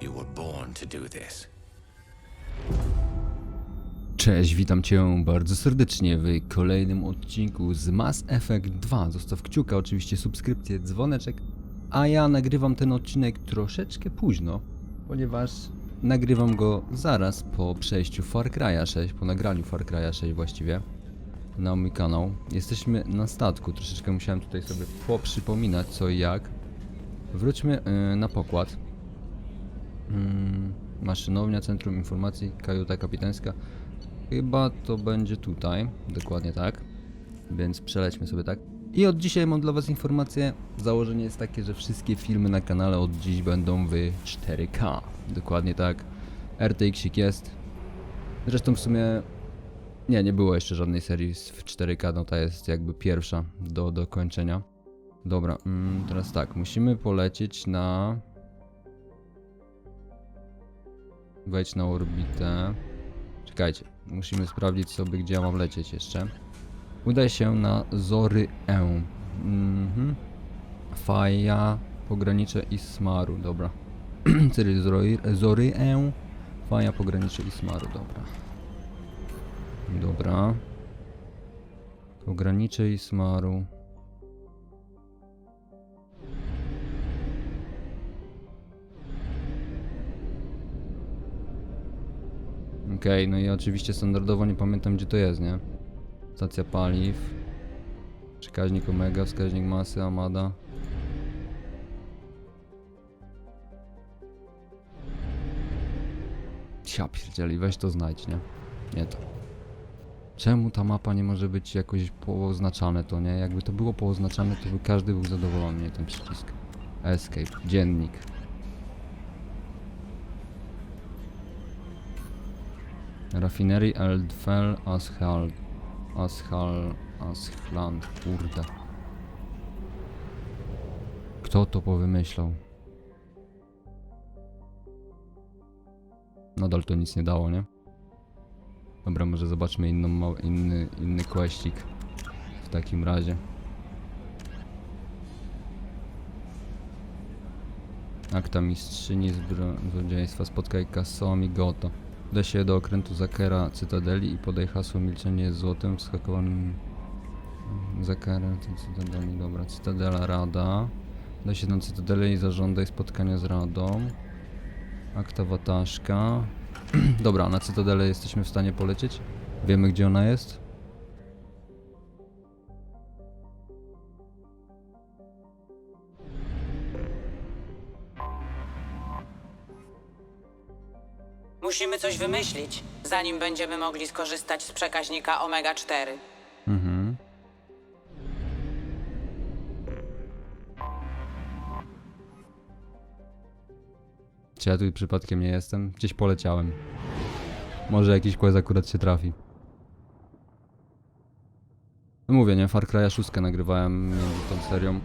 You were born to do this. Cześć, witam Cię bardzo serdecznie w kolejnym odcinku z Mass Effect 2. Zostaw kciuka, oczywiście subskrypcję, dzwoneczek. A ja nagrywam ten odcinek troszeczkę późno, ponieważ nagrywam go zaraz po przejściu Far Cry'a 6, po nagraniu Far Cry'a 6 właściwie na mój kanał. Jesteśmy na statku, troszeczkę musiałem tutaj sobie poprzypominać co i jak. Wróćmy yy, na pokład. Mm, maszynownia, Centrum Informacji, kajuta kapitańska. Chyba to będzie tutaj, dokładnie tak. Więc przelećmy sobie tak. I od dzisiaj mam dla Was informację. Założenie jest takie, że wszystkie filmy na kanale od dziś będą w 4K. Dokładnie tak. RTX jest. Zresztą w sumie nie, nie było jeszcze żadnej serii w 4K, no ta jest jakby pierwsza do dokończenia. Dobra, mm, teraz tak, musimy polecieć na... Wejdź na orbitę. Czekajcie, musimy sprawdzić sobie, gdzie ja mam lecieć jeszcze. Udaj się na Zoryę. Mhm. Faja, pogranicze Ismaru, dobra. Czyli Zory- Zoryę, Faja, pogranicze Ismaru, dobra. Dobra. Pogranicze Ismaru. Okej, no i oczywiście standardowo nie pamiętam gdzie to jest, nie? Stacja paliw. Przekaźnik Omega, wskaźnik masy Amada. Ja pierdzieli, weź to znajdź, nie? Nie to. Czemu ta mapa nie może być jakoś pooznaczane to, nie? Jakby to było pooznaczane, to by każdy był zadowolony, nie? Ten przycisk. Escape, dziennik. Rafinerii Eldfell Ashal... Ashal... Ashland, kurde. Kto to powymyślał? Nadal to nic nie dało, nie? Dobra, może zobaczmy inną, inny, inny questik w takim razie. Akta mistrzyni zbro- spotkaj Kasami Goto. Udaj się do okrętu Zakera Cytadeli i podaj hasło milczenie z złotem wskakowanym Zakera Cytadeli, dobra, Cytadela Rada. Udaj się na Cytadelę i zażądaj spotkania z Radą. Akta Wataszka. Dobra, na Cytadelę jesteśmy w stanie polecieć. Wiemy gdzie ona jest. Wymyślić, zanim będziemy mogli skorzystać z przekaźnika Omega-4. Mhm. Czy ja tu przypadkiem nie jestem? Gdzieś poleciałem. Może jakiś quest akurat się trafi. Mówię, nie? Far Cry'a 6 nagrywałem między tą serią.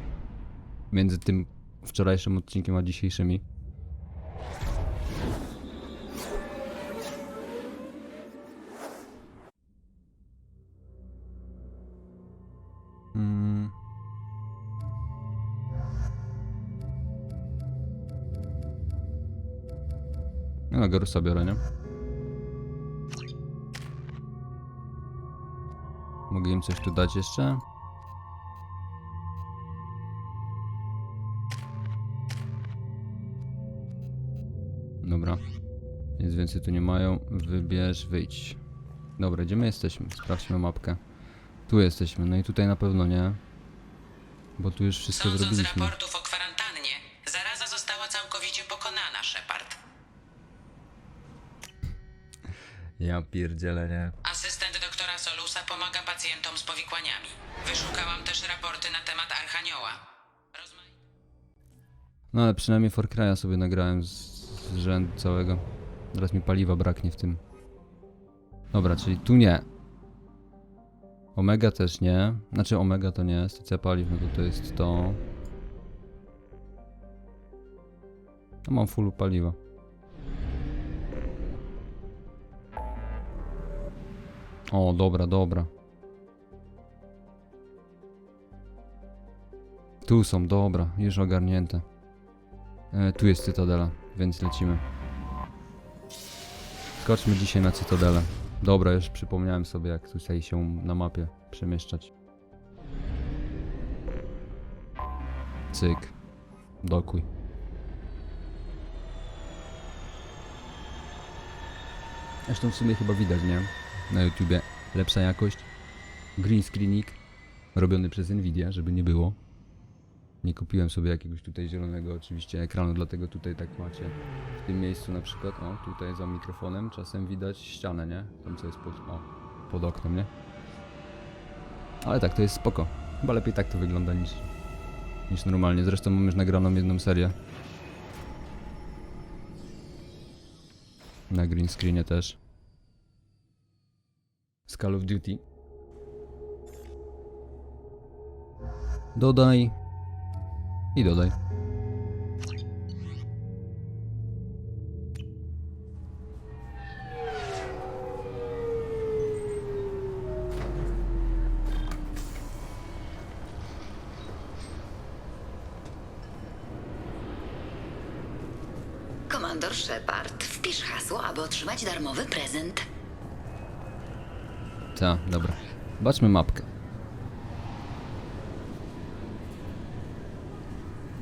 Między tym wczorajszym odcinkiem a dzisiejszymi. No, Garusa biorę, nie? Mogę im coś tu dać jeszcze? Dobra. Nic więcej tu nie mają. Wybierz, wyjdź. Dobra, gdzie my jesteśmy? Sprawdźmy mapkę. Tu jesteśmy, no i tutaj na pewno nie. Bo tu już wszystko Sądząc zrobiliśmy. raportów o Ja pierdzielę, nie? Asystent doktora Solusa pomaga pacjentom z powikłaniami. Wyszukałam też raporty na temat Archanioła. Rozma... No ale przynajmniej Far Cry'a sobie nagrałem z, z rzędu całego. Teraz mi paliwa braknie w tym. Dobra, czyli tu nie. Omega też nie. Znaczy Omega to nie, stacja paliw, no to to jest to. No mam full paliwa. O, dobra, dobra. Tu są, dobra, już ogarnięte. E, tu jest Cytadela. więc lecimy. Skoczmy dzisiaj na Cytadelę. Dobra, już przypomniałem sobie, jak tutaj się na mapie przemieszczać. Cyk. Dokuj. Zresztą w sumie chyba widać, nie? Na YouTubie lepsza jakość. Green screenik robiony przez Nvidia, żeby nie było. Nie kupiłem sobie jakiegoś tutaj zielonego oczywiście ekranu, dlatego tutaj tak macie w tym miejscu na przykład, o tutaj za mikrofonem czasem widać ścianę, nie? Tam co jest pod, o, pod oknem, nie? Ale tak, to jest spoko. Chyba lepiej tak to wygląda niż, niż normalnie. Zresztą mam już nagraną jedną serię. Na green screenie też. Call of Duty. Dodaj. I dodaj. Zobaczmy mapkę.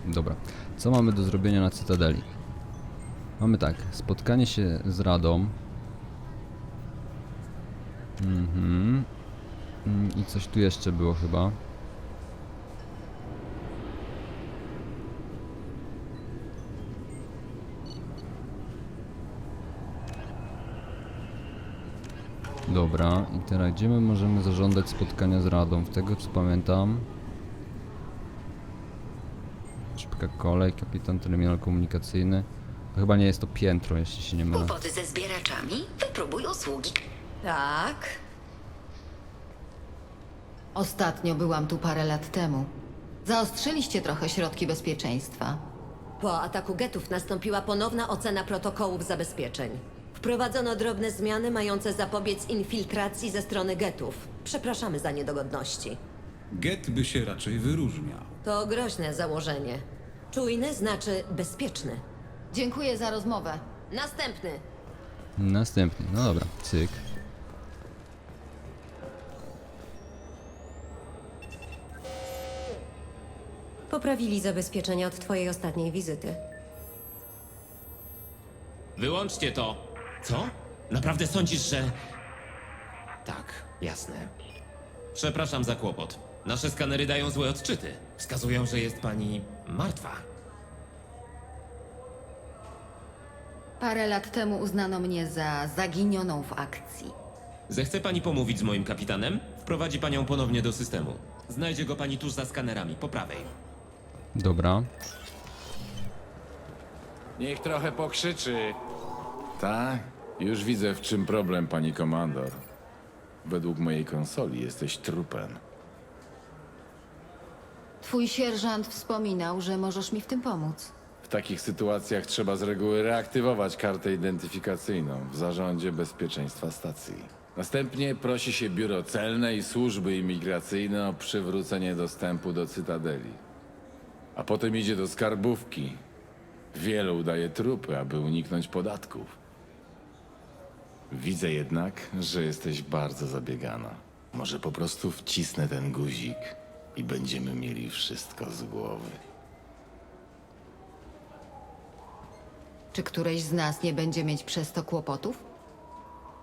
Dobra. Co mamy do zrobienia na Cytadeli? Mamy tak, spotkanie się z Radą. Mhm. Mm, I coś tu jeszcze było chyba. Dobra, i teraz gdzie my możemy zażądać spotkania z Radą? W tego co pamiętam. Szybka kolej, kapitan terminal komunikacyjny. To chyba nie jest to piętro, jeśli się nie mylę. Kłopoty ze zbieraczami? Wypróbuj usługi. Tak. Ostatnio byłam tu parę lat temu. Zaostrzyliście trochę środki bezpieczeństwa. Po ataku getów nastąpiła ponowna ocena protokołów zabezpieczeń. Wprowadzono drobne zmiany mające zapobiec infiltracji ze strony getów. Przepraszamy za niedogodności. Get by się raczej wyróżniał. To groźne założenie. Czujny znaczy bezpieczny. Dziękuję za rozmowę. Następny. Następny, no dobra, cyk. Poprawili zabezpieczenia od twojej ostatniej wizyty. Wyłączcie to! Co? Naprawdę sądzisz, że... Tak, jasne. Przepraszam za kłopot. Nasze skanery dają złe odczyty. Wskazują, że jest pani martwa. Parę lat temu uznano mnie za zaginioną w akcji. Zechce pani pomówić z moim kapitanem? Wprowadzi panią ponownie do systemu. Znajdzie go pani tuż za skanerami, po prawej. Dobra. Niech trochę pokrzyczy. Tak? Już widzę, w czym problem, pani komandor. Według mojej konsoli jesteś trupem. Twój sierżant wspominał, że możesz mi w tym pomóc. W takich sytuacjach trzeba z reguły reaktywować kartę identyfikacyjną w zarządzie bezpieczeństwa stacji. Następnie prosi się biuro celne i służby imigracyjne o przywrócenie dostępu do cytadeli. A potem idzie do skarbówki. Wielu udaje trupy, aby uniknąć podatków. Widzę jednak, że jesteś bardzo zabiegana. Może po prostu wcisnę ten guzik i będziemy mieli wszystko z głowy. Czy któreś z nas nie będzie mieć przez to kłopotów?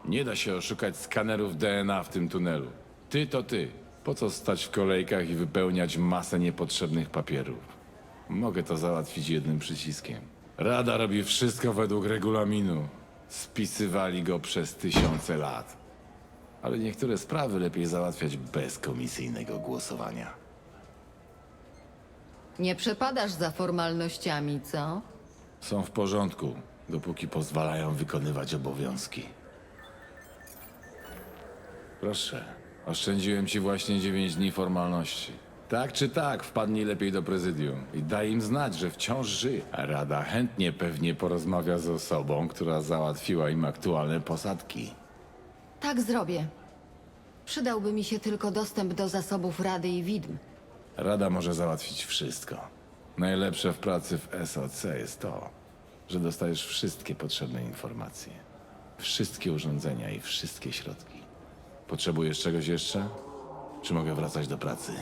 Nie da się oszukać skanerów DNA w tym tunelu. Ty to ty. Po co stać w kolejkach i wypełniać masę niepotrzebnych papierów? Mogę to załatwić jednym przyciskiem. Rada robi wszystko według regulaminu. Spisywali go przez tysiące lat. Ale niektóre sprawy lepiej załatwiać bez komisyjnego głosowania. Nie przepadasz za formalnościami, co? Są w porządku, dopóki pozwalają wykonywać obowiązki. Proszę, oszczędziłem ci właśnie 9 dni formalności. Tak czy tak, wpadnij lepiej do prezydium i daj im znać, że wciąż żyje. Rada chętnie pewnie porozmawia z osobą, która załatwiła im aktualne posadki. Tak zrobię. Przydałby mi się tylko dostęp do zasobów Rady i Widm. Rada może załatwić wszystko. Najlepsze w pracy w SOC jest to, że dostajesz wszystkie potrzebne informacje. Wszystkie urządzenia i wszystkie środki. Potrzebujesz czegoś jeszcze? Czy mogę wracać do pracy?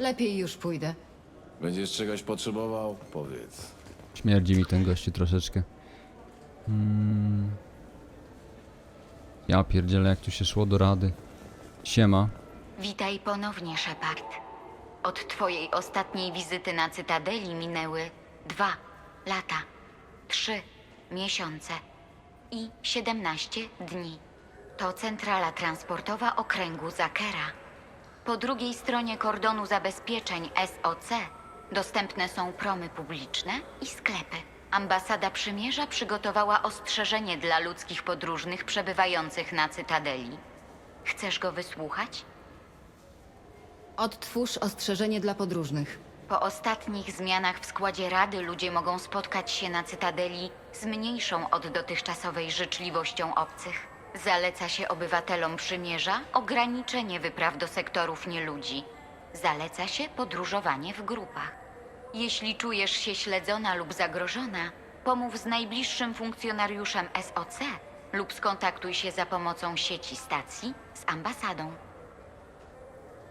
Lepiej już pójdę. Będziesz czegoś potrzebował? Powiedz. Śmierdzi mi ten gościu troszeczkę. Hmm. Ja pierdzielę, jak tu się szło do rady. Siema. Witaj ponownie, Shepard. Od twojej ostatniej wizyty na Cytadeli minęły dwa lata, trzy miesiące i siedemnaście dni. To centrala transportowa okręgu Zakera. Po drugiej stronie kordonu zabezpieczeń SOC dostępne są promy publiczne i sklepy. Ambasada Przymierza przygotowała ostrzeżenie dla ludzkich podróżnych przebywających na Cytadeli. Chcesz go wysłuchać? Odtwórz ostrzeżenie dla podróżnych. Po ostatnich zmianach w składzie Rady ludzie mogą spotkać się na Cytadeli z mniejszą od dotychczasowej życzliwością obcych. Zaleca się obywatelom przymierza ograniczenie wypraw do sektorów nieludzi. Zaleca się podróżowanie w grupach. Jeśli czujesz się śledzona lub zagrożona, pomów z najbliższym funkcjonariuszem SOC lub skontaktuj się za pomocą sieci stacji z ambasadą.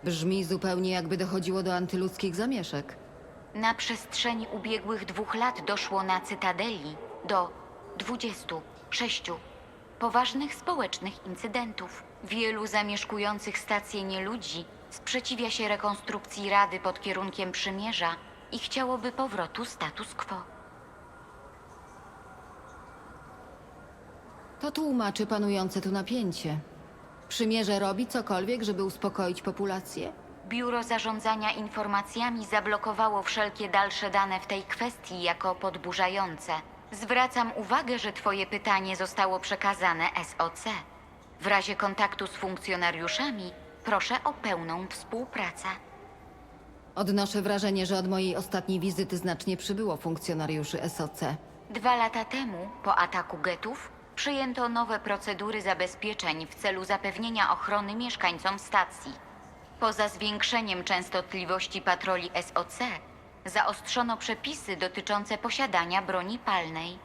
Brzmi zupełnie jakby dochodziło do antyludzkich zamieszek. Na przestrzeni ubiegłych dwóch lat doszło na Cytadeli do 26 poważnych społecznych incydentów. Wielu zamieszkujących stację nieludzi sprzeciwia się rekonstrukcji Rady pod kierunkiem przymierza i chciałoby powrotu status quo. To tłumaczy panujące tu napięcie. Przymierze robi cokolwiek, żeby uspokoić populację? Biuro Zarządzania Informacjami zablokowało wszelkie dalsze dane w tej kwestii jako podburzające. Zwracam uwagę, że Twoje pytanie zostało przekazane SOC. W razie kontaktu z funkcjonariuszami proszę o pełną współpracę. Odnoszę wrażenie, że od mojej ostatniej wizyty znacznie przybyło funkcjonariuszy SOC. Dwa lata temu, po ataku getów, przyjęto nowe procedury zabezpieczeń w celu zapewnienia ochrony mieszkańcom stacji. Poza zwiększeniem częstotliwości patroli SOC, zaostrzono przepisy dotyczące posiadania broni palnej.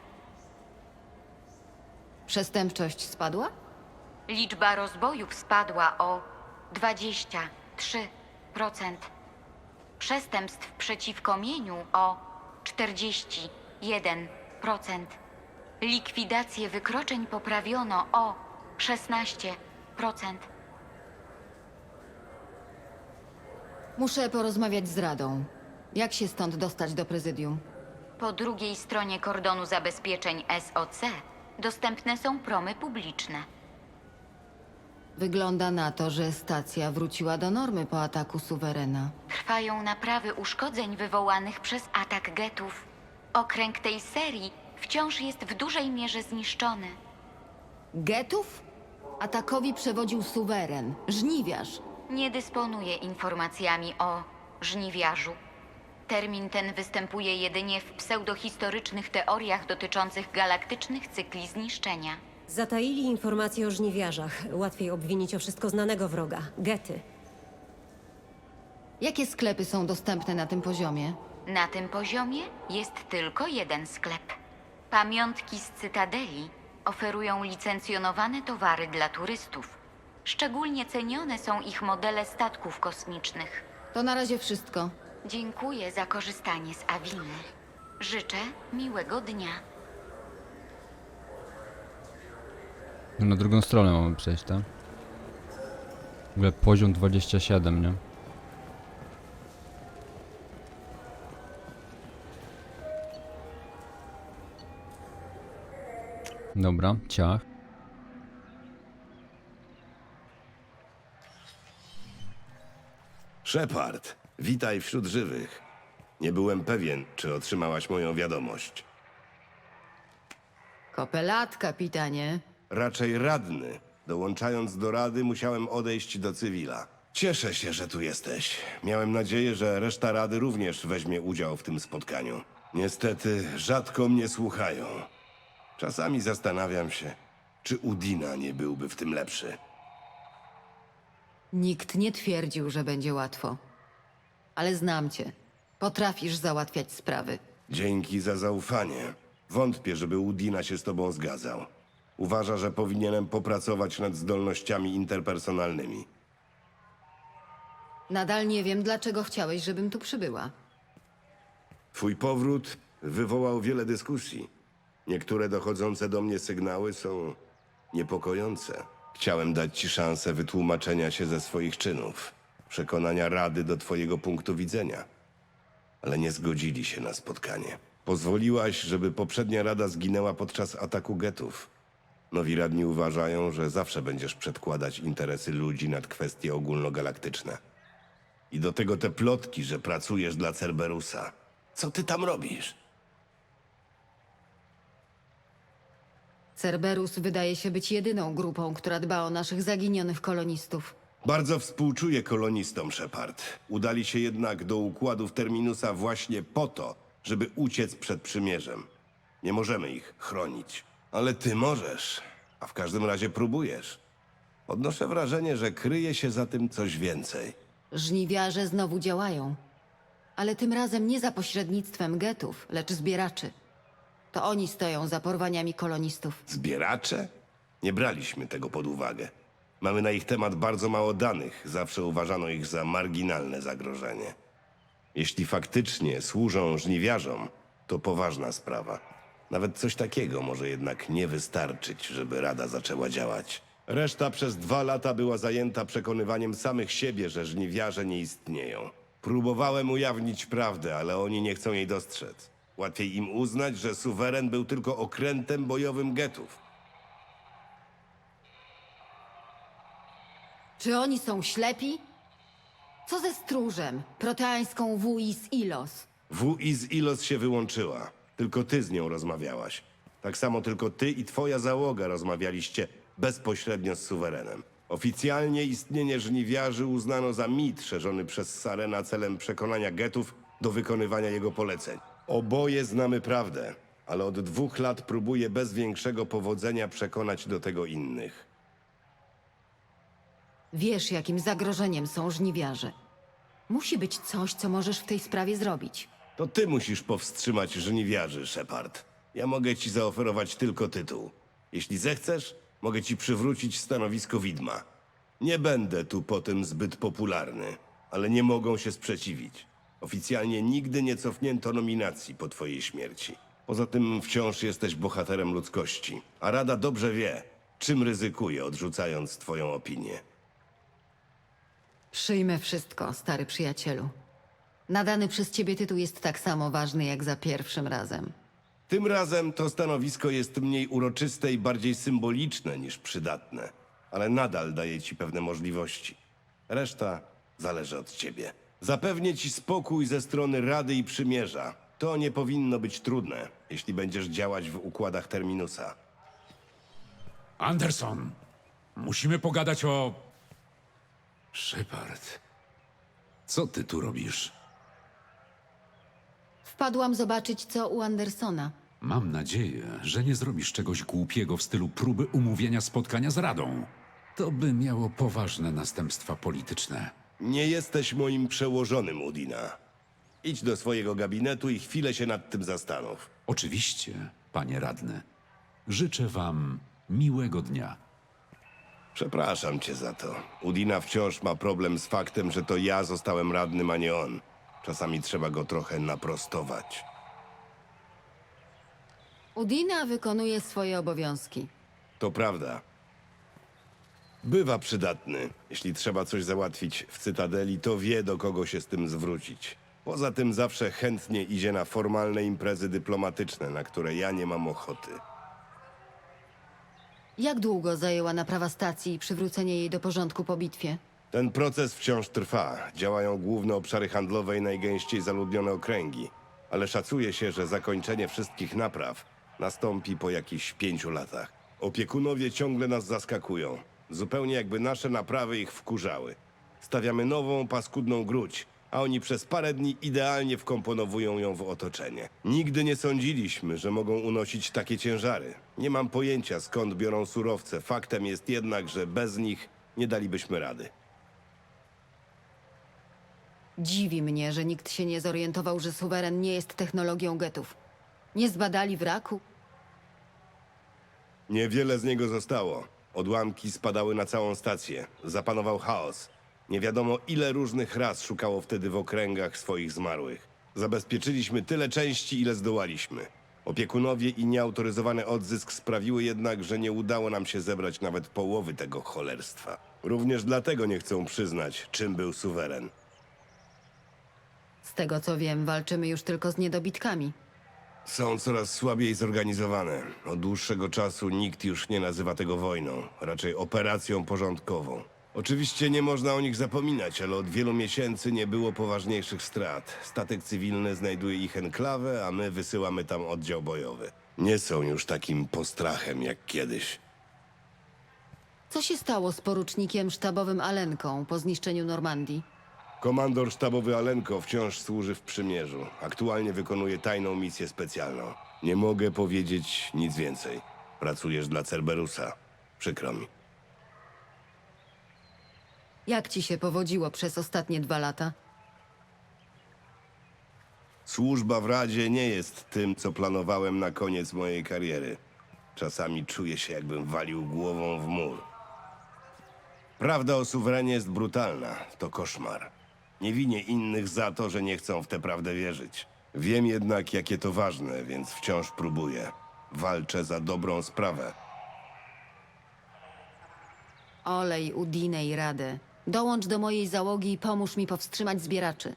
Przestępczość spadła? Liczba rozbojów spadła o 23%. Przestępstw przeciwko mieniu o 41%. Likwidację wykroczeń poprawiono o 16%. Muszę porozmawiać z Radą. Jak się stąd dostać do prezydium? Po drugiej stronie kordonu zabezpieczeń SOC dostępne są promy publiczne. Wygląda na to, że stacja wróciła do normy po ataku suwerena. Trwają naprawy uszkodzeń wywołanych przez atak getów. Okręg tej serii wciąż jest w dużej mierze zniszczony. Getów? Atakowi przewodził suweren, żniwiarz. Nie dysponuję informacjami o żniwiarzu. Termin ten występuje jedynie w pseudohistorycznych teoriach dotyczących galaktycznych cykli zniszczenia. Zataili informacje o żniwiarzach. Łatwiej obwinić o wszystko znanego wroga gety. Jakie sklepy są dostępne na tym poziomie? Na tym poziomie jest tylko jeden sklep. Pamiątki z Cytadeli oferują licencjonowane towary dla turystów. Szczególnie cenione są ich modele statków kosmicznych. To na razie wszystko. Dziękuję za korzystanie z Awiny. Życzę miłego dnia. Na drugą stronę mamy przejść, tak? W ogóle poziom 27, nie? Dobra, ciach. Shepard, witaj wśród żywych. Nie byłem pewien, czy otrzymałaś moją wiadomość. Kopelat, kapitanie. Raczej radny. Dołączając do rady, musiałem odejść do cywila. Cieszę się, że tu jesteś. Miałem nadzieję, że reszta rady również weźmie udział w tym spotkaniu. Niestety, rzadko mnie słuchają. Czasami zastanawiam się, czy Udina nie byłby w tym lepszy. Nikt nie twierdził, że będzie łatwo. Ale znam cię. Potrafisz załatwiać sprawy. Dzięki za zaufanie. Wątpię, żeby Udina się z tobą zgadzał. Uważa, że powinienem popracować nad zdolnościami interpersonalnymi. Nadal nie wiem, dlaczego chciałeś, żebym tu przybyła. Twój powrót wywołał wiele dyskusji. Niektóre dochodzące do mnie sygnały są niepokojące. Chciałem dać ci szansę wytłumaczenia się ze swoich czynów, przekonania rady do twojego punktu widzenia. Ale nie zgodzili się na spotkanie. Pozwoliłaś, żeby poprzednia rada zginęła podczas ataku getów. Nowi radni uważają, że zawsze będziesz przedkładać interesy ludzi nad kwestie ogólnogalaktyczne. I do tego te plotki, że pracujesz dla Cerberusa. Co ty tam robisz? Cerberus wydaje się być jedyną grupą, która dba o naszych zaginionych kolonistów. Bardzo współczuję kolonistom, Shepard. Udali się jednak do układów Terminusa właśnie po to, żeby uciec przed przymierzem. Nie możemy ich chronić. Ale ty możesz, a w każdym razie próbujesz. Odnoszę wrażenie, że kryje się za tym coś więcej. Żniwiarze znowu działają. Ale tym razem nie za pośrednictwem getów, lecz zbieraczy. To oni stoją za porwaniami kolonistów. Zbieracze? Nie braliśmy tego pod uwagę. Mamy na ich temat bardzo mało danych, zawsze uważano ich za marginalne zagrożenie. Jeśli faktycznie służą żniwiarzom, to poważna sprawa. Nawet coś takiego może jednak nie wystarczyć, żeby Rada zaczęła działać. Reszta przez dwa lata była zajęta przekonywaniem samych siebie, że żniwiarze nie istnieją. Próbowałem ujawnić prawdę, ale oni nie chcą jej dostrzec. Łatwiej im uznać, że suweren był tylko okrętem bojowym getów. Czy oni są ślepi? Co ze stróżem, proteańską Wuis Ilos? W i z Ilos się wyłączyła. Tylko ty z nią rozmawiałaś. Tak samo tylko ty i twoja załoga rozmawialiście bezpośrednio z suwerenem. Oficjalnie istnienie żniwiarzy uznano za mit szerzony przez Sarena celem przekonania getów do wykonywania jego poleceń. Oboje znamy prawdę, ale od dwóch lat próbuję bez większego powodzenia przekonać do tego innych. Wiesz, jakim zagrożeniem są żniwiarze. Musi być coś, co możesz w tej sprawie zrobić. To ty musisz powstrzymać żniwiarzy, Shepard. Ja mogę ci zaoferować tylko tytuł. Jeśli zechcesz, mogę ci przywrócić stanowisko widma. Nie będę tu potem zbyt popularny, ale nie mogą się sprzeciwić. Oficjalnie nigdy nie cofnięto nominacji po twojej śmierci. Poza tym wciąż jesteś bohaterem ludzkości, a Rada dobrze wie, czym ryzykuje, odrzucając twoją opinię. Przyjmę wszystko, stary przyjacielu. Nadany przez ciebie tytuł jest tak samo ważny jak za pierwszym razem. Tym razem to stanowisko jest mniej uroczyste i bardziej symboliczne niż przydatne, ale nadal daje ci pewne możliwości. Reszta zależy od ciebie. Zapewnię ci spokój ze strony Rady i Przymierza. To nie powinno być trudne, jeśli będziesz działać w układach Terminusa. Anderson, musimy pogadać o. Shepard. Co ty tu robisz? Wpadłam zobaczyć, co u Andersona. Mam nadzieję, że nie zrobisz czegoś głupiego w stylu próby umówienia spotkania z Radą. To by miało poważne następstwa polityczne. Nie jesteś moim przełożonym, Udina. Idź do swojego gabinetu i chwilę się nad tym zastanów. Oczywiście, panie radny. Życzę wam miłego dnia. Przepraszam cię za to. Udina wciąż ma problem z faktem, że to ja zostałem radnym, a nie on. Czasami trzeba go trochę naprostować. Udina wykonuje swoje obowiązki. To prawda. Bywa przydatny. Jeśli trzeba coś załatwić w Cytadeli, to wie, do kogo się z tym zwrócić. Poza tym zawsze chętnie idzie na formalne imprezy dyplomatyczne, na które ja nie mam ochoty. Jak długo zajęła naprawa stacji i przywrócenie jej do porządku po bitwie? Ten proces wciąż trwa. Działają główne obszary handlowe i najgęściej zaludnione okręgi. Ale szacuje się, że zakończenie wszystkich napraw nastąpi po jakichś pięciu latach. Opiekunowie ciągle nas zaskakują. Zupełnie jakby nasze naprawy ich wkurzały. Stawiamy nową, paskudną gruć, a oni przez parę dni idealnie wkomponowują ją w otoczenie. Nigdy nie sądziliśmy, że mogą unosić takie ciężary. Nie mam pojęcia skąd biorą surowce. Faktem jest jednak, że bez nich nie dalibyśmy rady. Dziwi mnie, że nikt się nie zorientował, że suweren nie jest technologią getów. Nie zbadali wraku? Niewiele z niego zostało. Odłamki spadały na całą stację. Zapanował chaos. Nie wiadomo, ile różnych ras szukało wtedy w okręgach swoich zmarłych. Zabezpieczyliśmy tyle części, ile zdołaliśmy. Opiekunowie i nieautoryzowany odzysk sprawiły jednak, że nie udało nam się zebrać nawet połowy tego cholerstwa. Również dlatego nie chcą przyznać, czym był suweren. Z tego co wiem, walczymy już tylko z niedobitkami. Są coraz słabiej zorganizowane. Od dłuższego czasu nikt już nie nazywa tego wojną, raczej operacją porządkową. Oczywiście nie można o nich zapominać, ale od wielu miesięcy nie było poważniejszych strat. Statek cywilny znajduje ich enklawę, a my wysyłamy tam oddział bojowy. Nie są już takim postrachem jak kiedyś. Co się stało z porucznikiem sztabowym Alenką po zniszczeniu Normandii? Komandor sztabowy Alenko wciąż służy w przymierzu. Aktualnie wykonuje tajną misję specjalną. Nie mogę powiedzieć nic więcej. Pracujesz dla Cerberusa. Przykro mi. Jak ci się powodziło przez ostatnie dwa lata? Służba w Radzie nie jest tym, co planowałem na koniec mojej kariery. Czasami czuję się, jakbym walił głową w mur. Prawda o suwerenie jest brutalna. To koszmar. Nie winię innych za to, że nie chcą w tę prawdę wierzyć. Wiem jednak, jakie to ważne, więc wciąż próbuję. Walczę za dobrą sprawę. Olej Udinę i Radę. Dołącz do mojej załogi i pomóż mi powstrzymać zbieraczy.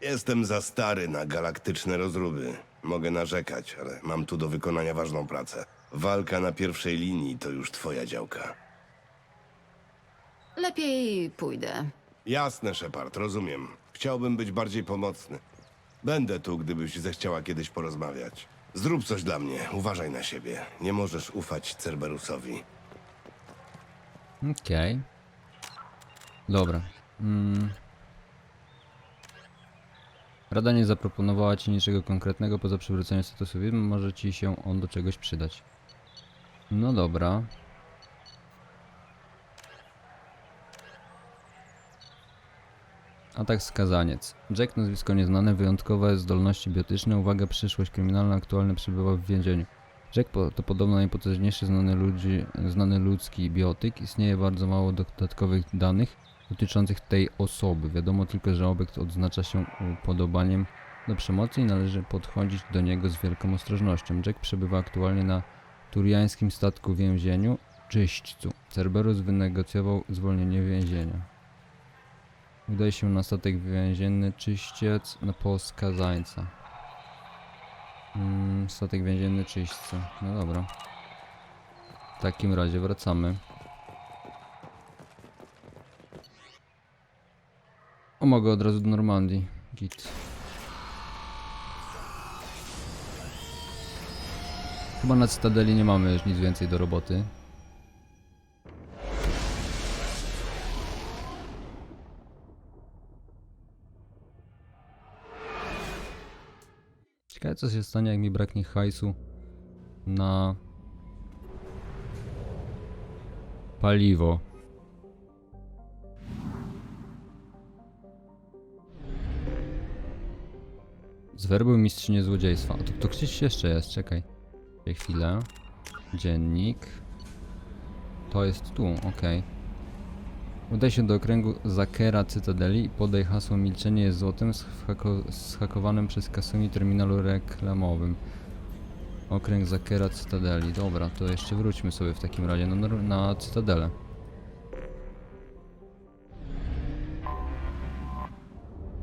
Jestem za stary na galaktyczne rozruby. Mogę narzekać, ale mam tu do wykonania ważną pracę. Walka na pierwszej linii to już twoja działka. Lepiej pójdę. Jasne, Shepard, rozumiem. Chciałbym być bardziej pomocny. Będę tu, gdybyś zechciała kiedyś porozmawiać. Zrób coś dla mnie, uważaj na siebie. Nie możesz ufać Cerberusowi. Okej. Dobra. Mm. Rada nie zaproponowała ci niczego konkretnego poza przywróceniem statusu widm. Może ci się on do czegoś przydać. No dobra. Atak skazaniec. Jack, nazwisko nieznane, wyjątkowe zdolności biotyczne, uwaga, przyszłość kryminalna, aktualnie przebywa w więzieniu. Jack to podobno najpotężniejszy znany, ludzi, znany ludzki biotyk. Istnieje bardzo mało dodatkowych danych dotyczących tej osoby. Wiadomo tylko, że obiekt odznacza się upodobaniem do przemocy i należy podchodzić do niego z wielką ostrożnością. Jack przebywa aktualnie na turiańskim statku więzieniu Czyśćcu. Cerberus wynegocjował zwolnienie więzienia. Udaje się na statek więzienny Czyściec na po skazańca. Mm, statek więzienny Czyśćcu. No dobra. W takim razie wracamy. O, mogę od razu do Normandii. Git. Chyba na Cytadeli nie mamy już nic więcej do roboty. Ciekawe co się stanie jak mi braknie hajsu na paliwo. Z werby mistrzynie złodziejstwa. O, to, to gdzieś jeszcze jest, czekaj. Czekaj chwilę. Dziennik. To jest tu, okej. Udaj się do okręgu Zakera Cytadeli i podaj hasło milczenie jest złotem schakowanym przez Kasumi terminalu reklamowym. Okręg Zakera Cytadeli. Dobra, to jeszcze wróćmy sobie w takim razie na, na Cytadelę.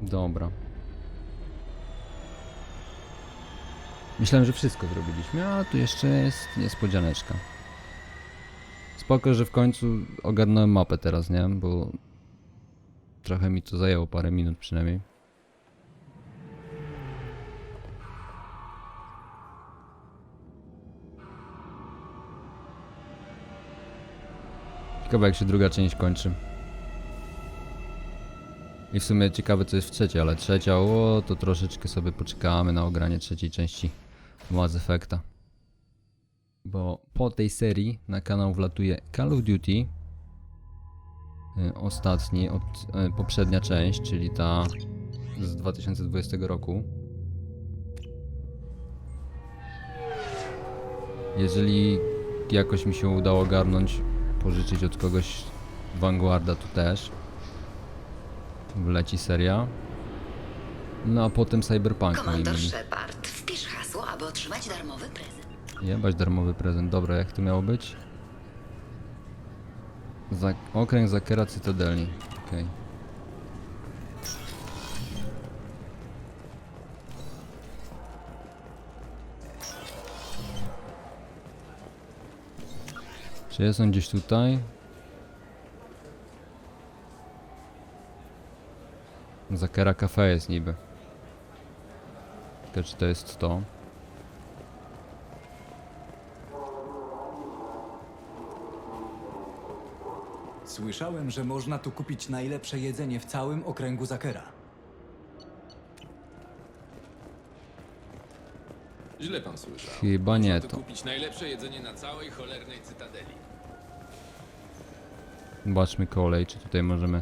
Dobra. Myślałem, że wszystko zrobiliśmy, a tu jeszcze jest niespodzianeczka. Spoko, że w końcu ogarnąłem mapę teraz, nie? Bo trochę mi to zajęło parę minut przynajmniej. Ciekawe jak się druga część kończy. I w sumie ciekawe co jest w trzeciej, ale trzecia, o to troszeczkę sobie poczekamy na ogranie trzeciej części Mass Effecta. Bo po tej serii na kanał wlatuje Call of Duty. y, Ostatni, od, y, poprzednia część, czyli ta z 2020 roku. Jeżeli jakoś mi się udało ogarnąć, pożyczyć od kogoś Vanguarda tu też. Wleci seria. No a potem Cyberpunk Komandor. Shepard, wpisz aby otrzymać darmowy prezent. Jebać darmowy prezent. Dobra, jak to miało być? Za okręg Zakera Cytadeli. Okej. Czy jest on gdzieś tutaj? Zakera Cafe jest niby. Tylko czy to jest to? Słyszałem, że można tu kupić najlepsze jedzenie w całym okręgu Zakera. Źle pan słyszał. Chyba nie Można tu to. kupić najlepsze jedzenie na całej cholernej cytadeli. Zobaczmy kolej, czy tutaj możemy.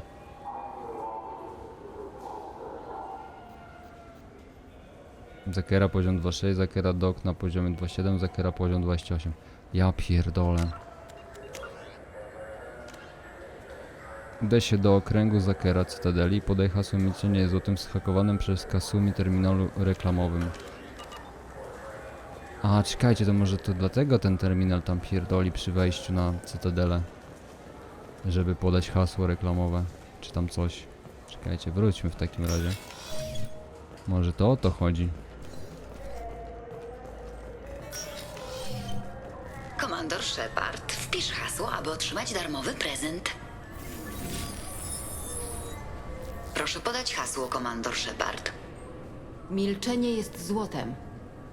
Zakera poziom 2.6, Zakera dok na poziomie 2.7, Zakera poziom 28. Ja pierdolę. Udaj się do okręgu Zakera Cytadeli i podaj hasło miecienie złotym zhakowanym przez Kasumi terminalu reklamowym. A, czekajcie, to może to dlatego ten terminal tam pierdoli przy wejściu na Cytadelę żeby podać hasło reklamowe, czy tam coś. Czekajcie, wróćmy w takim razie. Może to o to chodzi. Komandor Shepard, wpisz hasło, aby otrzymać darmowy prezent. Proszę podać hasło, Komandor Shepard. Milczenie jest złotem.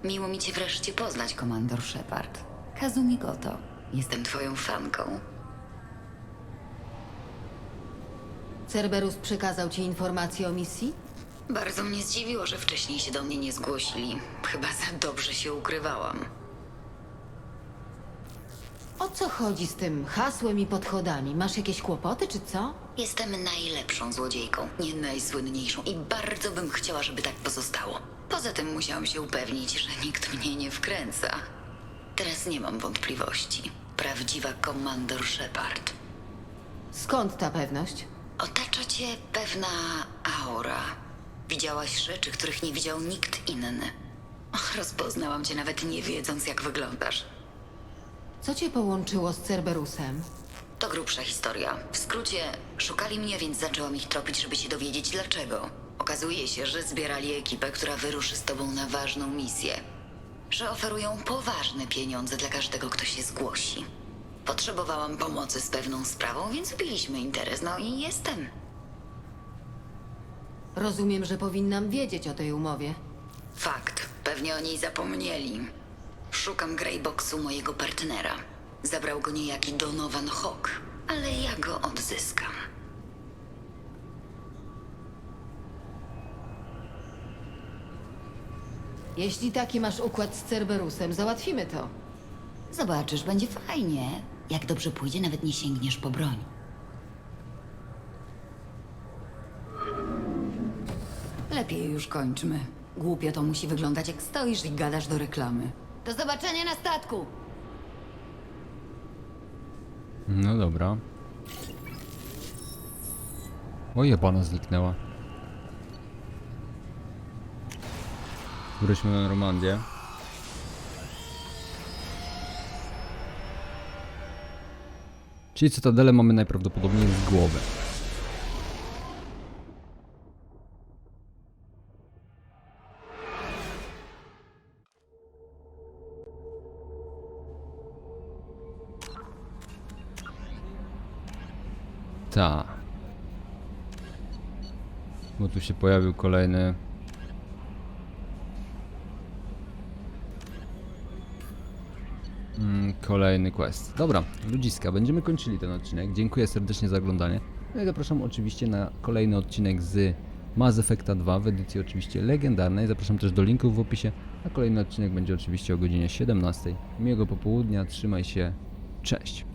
Miło mi cię wreszcie poznać, Komandor Shepard. Kazumi Goto. Jestem twoją fanką. Cerberus przekazał ci informacje o misji? Bardzo mnie zdziwiło, że wcześniej się do mnie nie zgłosili. Chyba za dobrze się ukrywałam. O co chodzi z tym hasłem i podchodami? Masz jakieś kłopoty, czy co? Jestem najlepszą złodziejką, nie najsłynniejszą i bardzo bym chciała, żeby tak pozostało. Poza tym musiałam się upewnić, że nikt mnie nie wkręca. Teraz nie mam wątpliwości. Prawdziwa komandor Shepard. Skąd ta pewność? Otacza cię pewna aura. Widziałaś rzeczy, których nie widział nikt inny. Rozpoznałam cię nawet nie wiedząc, jak wyglądasz. Co cię połączyło z Cerberusem? To grubsza historia. W skrócie, szukali mnie, więc zaczęłam ich tropić, żeby się dowiedzieć dlaczego. Okazuje się, że zbierali ekipę, która wyruszy z tobą na ważną misję. Że oferują poważne pieniądze dla każdego, kto się zgłosi. Potrzebowałam pomocy z pewną sprawą, więc biliśmy interes, no i jestem. Rozumiem, że powinnam wiedzieć o tej umowie. Fakt, pewnie o niej zapomnieli. Szukam Greyboxu mojego partnera. Zabrał go niejaki Donovan Hawk, ale ja go odzyskam. Jeśli taki masz układ z Cerberusem, załatwimy to. Zobaczysz, będzie fajnie. Jak dobrze pójdzie, nawet nie sięgniesz po broń. Lepiej już kończmy. Głupio to musi wyglądać, jak stoisz i gadasz do reklamy. Do zobaczenia na statku! No dobra. O jebana zniknęła. Wróćmy na Normandię. Czyli cytadelę mamy najprawdopodobniej z głowy. Ta. Bo tu się pojawił kolejny. Mm, kolejny quest. Dobra, ludziska, będziemy kończyli ten odcinek. Dziękuję serdecznie za oglądanie. No i zapraszam oczywiście na kolejny odcinek z Mass Effecta 2 w edycji oczywiście legendarnej. Zapraszam też do linków w opisie. A kolejny odcinek będzie oczywiście o godzinie 17. Miłego popołudnia, trzymaj się. Cześć.